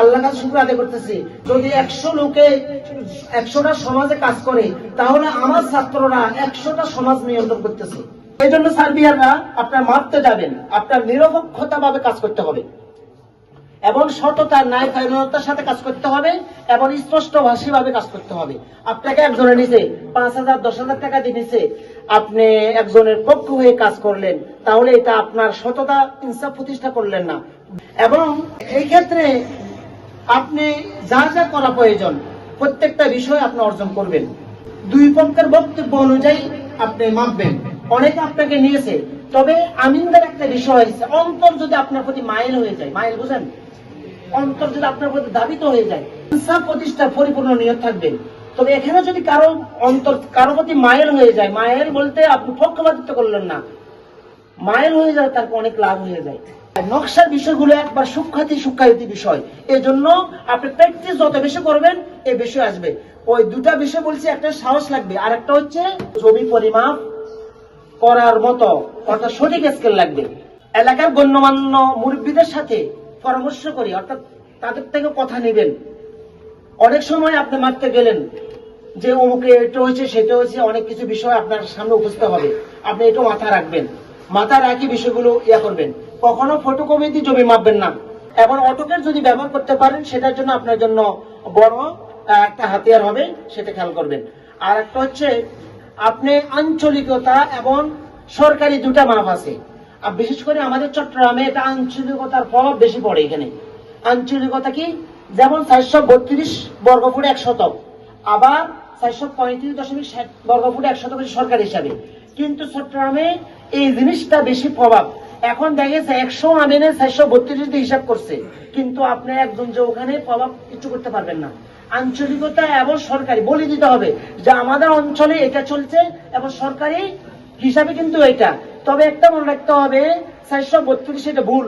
আল্লাহ কাছে শুক্র আদায় করতেছি। যদি একশো লোকে একশোটা সমাজে কাজ করে, তাহলে আমার ছাত্ররা একশোটা সমাজ নিয়ন্ত্রণ করতেছে। এই জন্য সার্বিয়াররা আপনার মারতে যাবেন। আপনার নিরপেক্ষতা ভাবে কাজ করতে হবে। এবং সততা, ন্যায় পরিণতার সাথে কাজ করতে হবে এবং স্পষ্ট ভাষী ভাবে কাজ করতে হবে। আপনাকে একজনের নিচে পাঁচ হাজার, দশ হাজার টাকা দিয়ে নিচে আপনি একজনের পক্ষ হয়ে কাজ করলেন, তাহলে এটা আপনার সততা, ইনসাফ প্রতিষ্ঠা করলেন না। এবং এই ক্ষেত্রে আপনি যা যা করা প্রয়োজন, প্রত্যেকটা বিষয় আপনি অর্জন করবেন। দুই পক্ষের বক্তব্য অনুযায়ী আপনি মাপবেন। অনেকে আপনাকে নিয়েছে, তবে আমিনদের একটা বিষয় হয়েছে, অন্তর যদি আপনার প্রতি মাইল হয়ে যায়, মাইল বুঝেন? অন্তর যদি আপনার প্রতি দাবিত হয়ে যায়, ইনসাফ প্রতিষ্ঠার পরিপূর্ণ নিয়ত থাকবেন তবে এখানে যদি কারও অন্তর, কারও প্রতি মায়ের হয়ে যায় মায়ের বলতে আপনি পক্ষপাতিত্ব করলেন না মায়ের হয়ে যায় তারপর অনেক লাভ হয়ে যায়। নকশার বিষয়গুলো একবার সুখ্যাতি সুখ্যায়িত বিষয়। এই জন্য আপনি প্র্যাকটিস যত বেশি করবেন এই বিষয় আসবে। ওই দুটা বিষয় বলছি, একটা সাহস লাগবে, আর একটা হচ্ছে জমি পরিমাপ করার মতো, অর্থাৎ সঠিক স্কেল লাগবে। এলাকার গণ্যমান্য মুরব্বীদের সাথে পরামর্শ করি, অর্থাৎ তাদের থেকে কথা নেবেন। অনেক সময় আপনি মারতে গেলেন, যে অমুকে এটা হয়েছে, সেটা হয়েছে, অনেক কিছু বিষয় আপনার সামনে উপস্থিত হবে। আপনি এটা মাথা রাখবেন। মাথা রাখি বিষয়গুলো ইয়া করবেন। কখনো ফটোকপি দিয়ে জমি মাপবেন না। এবং অটোকের যদি ব্যবহার করতে পারেন, সেটার জন্য আপনার জন্য বড় একটা হাতিয়ার হবে, সেটা খেয়াল করবেন। আর একটা হচ্ছে, আপনি আঞ্চলিকতা এবং সরকারি দুটা মাপ আছে। আর বিশেষ করে আমাদের চট্টগ্রামে এটা আঞ্চলিকতার প্রভাব বেশি পড়ে এখানে। আঞ্চলিকতা কি? যেমন চারশো বত্রিশ বর্গফুট এক শতক। আবার চারশো পঁয়ত্রিশ দশমিক ষাট বর্গফুট এক শতক সরকার হিসাবে। কিন্তু চট্টগ্রামে এই জিনিসটা বেশি প্রভাব। এখন দেখেছে একশো আমিনে চারশো বত্রিশ দিয়ে হিসাব করছে। কিন্তু আপনি একজন যে ওখানে প্রভাব কিছু করতে পারবেন না। আঞ্চলিকতা এবং সরকারি, বলে দিতে হবে যে আমাদের অঞ্চলে এটা চলছে এবং সরকারি হিসাবে কিন্তু এটা। তবে একটা মনে রাখতে হবে, চারশো বত্রিশ এটা ভুল।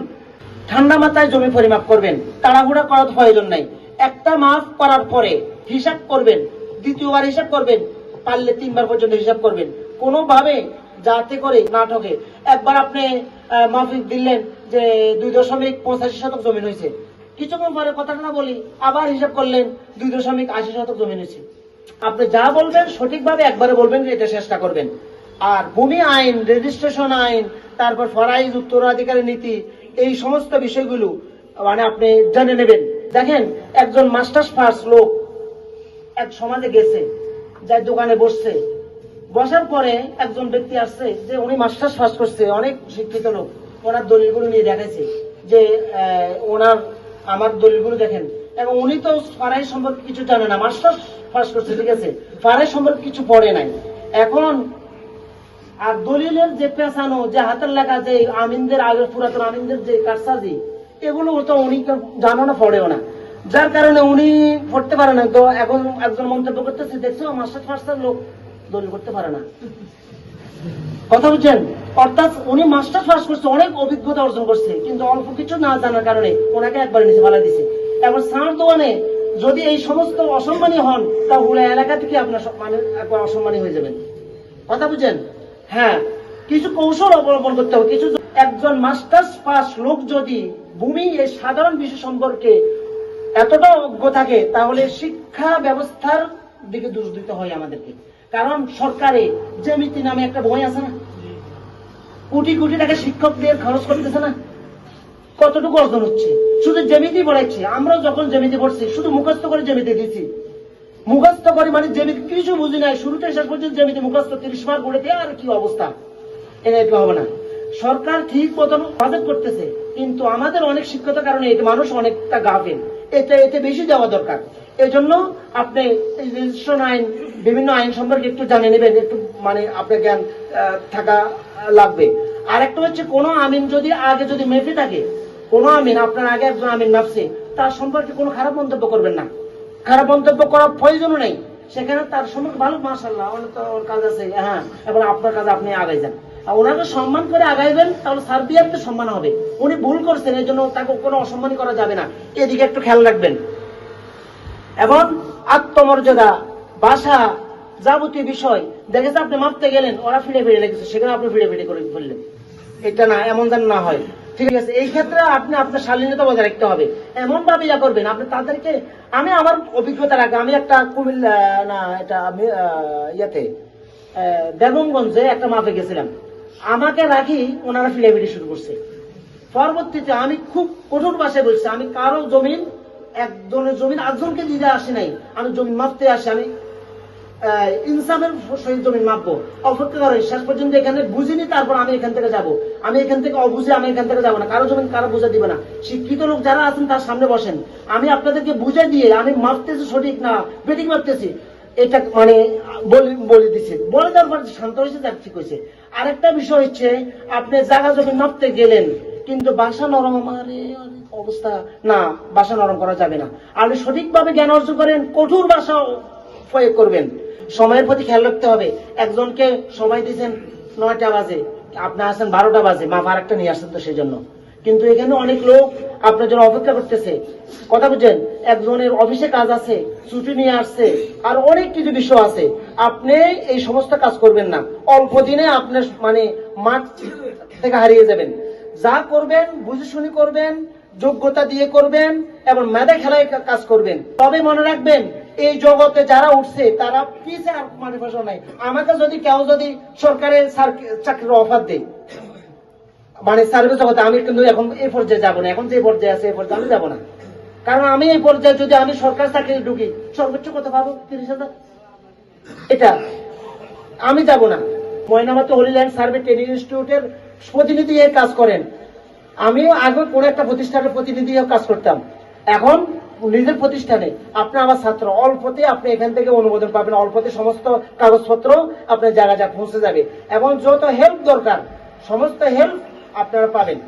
ঠান্ডা মাথায় জমি পরিমাপ করবেন, তাড়াহুড়া করার প্রয়োজন নাই। একটা মাপ করার পরে হিসাব করবেন, দ্বিতীয়বার হিসাব করবেন, পারলে তিনবার পর্যন্ত হিসাব করবেন। কোনোভাবে যাতে করে না ঠকে একবার আপনি মাফিক দিলেন যে দুই দশমিক পঁচাশি শতক জমি হয়েছে কিছুক্ষণ পরে কথাটা না বলি, আবার হিসাব করলেন দুই দশমিক আশি শতক জমি হয়েছে আপনি যা বলবেন সঠিকভাবে একবারে বলবেন এটা চেষ্টা করবেন। আর ভূমি আইন রেজিস্ট্রেশন আইন, তারপর ফরাইজ, উত্তরাধিকারী নীতি, এই সমস্ত বিষয়গুলো মানে আপনি জেনে নেবেন। দেখেন, একজন মাস্টার্স পাস লোক এক সমাজে গেছে, যার দোকানে বসছে। বসার পরে একজন ব্যক্তি আসছে যে উনি মাস্টার্স পাস করছে, অনেক শিক্ষিত লোক। ওনার দলিলগুলো নিয়ে দেখাইছে যে ওনার, আমার দলিলগুলো দেখেন। এবং উনি তো ফারাই সম্পর্কে কিছু জানে না। মাস্টার্স পাস করছে, ঠিক আছে? ফারাই সম্পর্কে কিছু পড়ে নাই। এখন, আর দলিলের যে পেছানো, যে হাতের লেখা, যে আমিনদের আগে, পুরাতন আমিনদের যে কারসাজি, এগুলো তো উনি জানো না, পড়েও না। যার কারণে উনি পড়তে পারে না তো এখন একজন মন্তব্য করতেছে, দেখছ মাস্টার ফাস্টার লোক দলিল করতে পারে না। কথা বুঝছেন? অর্থাৎ উনি মাস্টার পাস করছে, অনেক অভিজ্ঞতা অর্জন করছে, কিন্তু অল্প কিছু না জানার কারণে ওনাকে একবার নিচে ফেলা দিছে। এখন সার দোকানে যদি এই সমস্ত অসম্মানী হন, তাহলে এলাকা থেকে আপনার মানে একবার অসম্মানী হয়ে যাবেন। কথা বুঝছেন? হ্যাঁ কিছু কৌশল অবলম্বন করতে হবে। কিছু একজন মাস্টার্স পাস লোক যদি ভূমি এই সাধারণ বিষয় সম্পর্কে এতটা অজ্ঞ থাকে, তাহলে শিক্ষা ব্যবস্থার দিকে দোষ হয় আমাদেরকে। কারণ সরকারে জ্যামিতি নামে একটা বই আছে না? কোটি কোটি টাকা শিক্ষকদের খরচ করতেছে না? কতটুকু অর্জন হচ্ছে? শুধু জ্যামিতি পড়াইছে আমরা যখন জ্যামিতি পড়ছি, শুধু মুখস্থ করে জ্যামিতি দিচ্ছি মুখস্থ করে মানে জ্যামিতি কিছু বুঝি নাই। শুরুতে শেষ পর্যন্ত জ্যামিতি মুখস্থ তিরিশ মার্ক পড়েতে আর কি অবস্থা? এটা হবে না। সরকার ঠিক মতন বাজেট করতেছে, কিন্তু আমাদের অনেক শিক্ষতার কারণে এটা মানুষ অনেকটা গাফেল। এটা এতে বেশি দেওয়া দরকার। এই জন্য আপনি রেজিস্ট্রেশন আইন বিভিন্ন আইন সম্পর্কে একটু জানে নেবেন, একটু মানে আপনার জ্ঞান থাকা লাগবে। আর একটা হচ্ছে, কোনো আমিন যদি আগে যদি মেপে থাকে, কোনো আমিন, আপনার আগে একজন আমিন মাপছে, তার সম্পর্কে কোনো খারাপ মন্তব্য করবেন না। খারাপ মন্তব্য করার প্রয়োজনও নেই। সেখানে তার সম্পর্কে ভালো মাসাল্লাহ অনেক তো ওর কাজ আছে হ্যাঁ এবার আপনার কাজ আপনি আগাই যান। আর ওনাকে সম্মান করে আগাইবেন, তাহলে সার্বিয়ারকে সম্মান হবে। উনি ভুল করছেন, এই জন্য তাকে কোনো অসম্মানই করা যাবে না। এদিকে একটু খেয়াল রাখবেন। এবং আত্মমর্যাদা ভাষা যাবতীয় বিষয় দেখে যে আপনি মাপতে গেলেন, ওরা ফিরে ফিরে লেগেছে, সেখানে আপনি ফিরে ফিরে করে ফেললেন। এটা না, এমন যেন না হয়। ঠিক আছে, এই ক্ষেত্রে আপনি আপনার শালীনতা বজায় রাখতে হবে। এমন ভাবে ইয়া করবেন, আপনি তাদেরকে, আমি আমার অভিজ্ঞতা রাখি আমি একটা কুমিল্লা, না, এটা ইয়াতে বেগমগঞ্জে একটা মাপে গেছিলাম। আমাকে রাখি, ওনারা ফিলাফিলি শুরু করছে। পরবর্তীতে আমি খুব কঠোর ভাষায় বলছি, আমি কারও জমিন একজনের জমিন, আটজনকে দিতে আসি নাই। আমি জমিন মাপতে আসি, আমি সহিত মাপবো। অপেক্ষা করে শেষ পর্যন্ত এখানে বুঝিনি, তারপর আমি এখান থেকে যাব। আমি এখান থেকে অবুঝে আমি এখান থেকে যাব না। কারও কারও বুঝে দিবে না। শিক্ষিত লোক যারা আছেন, তার সামনে বসেন। আমি আপনাদেরকে বুঝে দিয়ে আমি মাপতেছি সঠিক না বেটিং মাপতেছি। এটা মানে বলে দিচ্ছে বলে দেওয়ার পর শান্ত হয়েছে তার ঠিক হয়েছে। আরেকটা বিষয় হচ্ছে, আপনি জায়গা জমি মাপতে গেলেন, কিন্তু বাসা নরম আমার অবস্থা। না, বাসা নরম করা যাবে না। আপনি সঠিকভাবে জ্ঞান অর্জন করেন, কঠোর বাসা প্রয়োগ করবেন। সময়ের প্রতি খেয়াল রাখতে হবে। একজনকে সময় দিয়েছেন নয়টা বাজে, আপনি আসেন বারোটা বাজে, মা আর একটা নিয়ে আসছেন তো সেই জন্য কিন্তু এখানে অনেক লোক আপনার জন্য অপেক্ষা করতেছে। কথা বুঝছেন একজনের অফিসে কাজ আছে, ছুটি নিয়ে আসছে, আর অনেক কিছু বিষয় আছে। আপনি এই সমস্ত কাজ করবেন না। অল্প দিনে আপনার মানে মাঠ থেকে হারিয়ে যাবেন। যা করবেন বুঝে শুনি করবেন, যোগ্যতা দিয়ে করবেন, এবং মেধা খেলায় কাজ করবেন। তবে মনে রাখবেন এই জগতে যারা উঠছে, তারা পিছে আর মানে ভাষা নাই? আমাকে যদি কেউ যদি সরকারের চাকরির অফার দেয় মানে সার্ভিস জগতে আমি কিন্তু এখন এই পর্যায়ে যাব না, এখন যে পর্যায়ে আছে এই পর্যায়ে আমি যাব না। কারণ আমি এই পর্যায়ে যদি আমি সরকার চাকরি ঢুকি, সর্বোচ্চ কত পাবো? তিরিশ হাজার? এটা আমি যাব না। ময়নামাতে হলিল্যান্ড সার্ভে ট্রেনিং ইনস্টিটিউটের প্রতিনিধি কাজ করেন। আমিও আগে কোনো একটা প্রতিষ্ঠানের প্রতিনিধি কাজ করতাম। এখন নিজের প্রতিষ্ঠানে। আপনি আমার ছাত্র, অল্পতে আপনি এখান থেকে অনুমোদন পাবেন, অল্পতে সমস্ত কাগজপত্র আপনার জায়গা যা পৌঁছে যাবে। এবং যত হেল্প দরকার, সমস্ত হেল্প আপনারা পাবেন।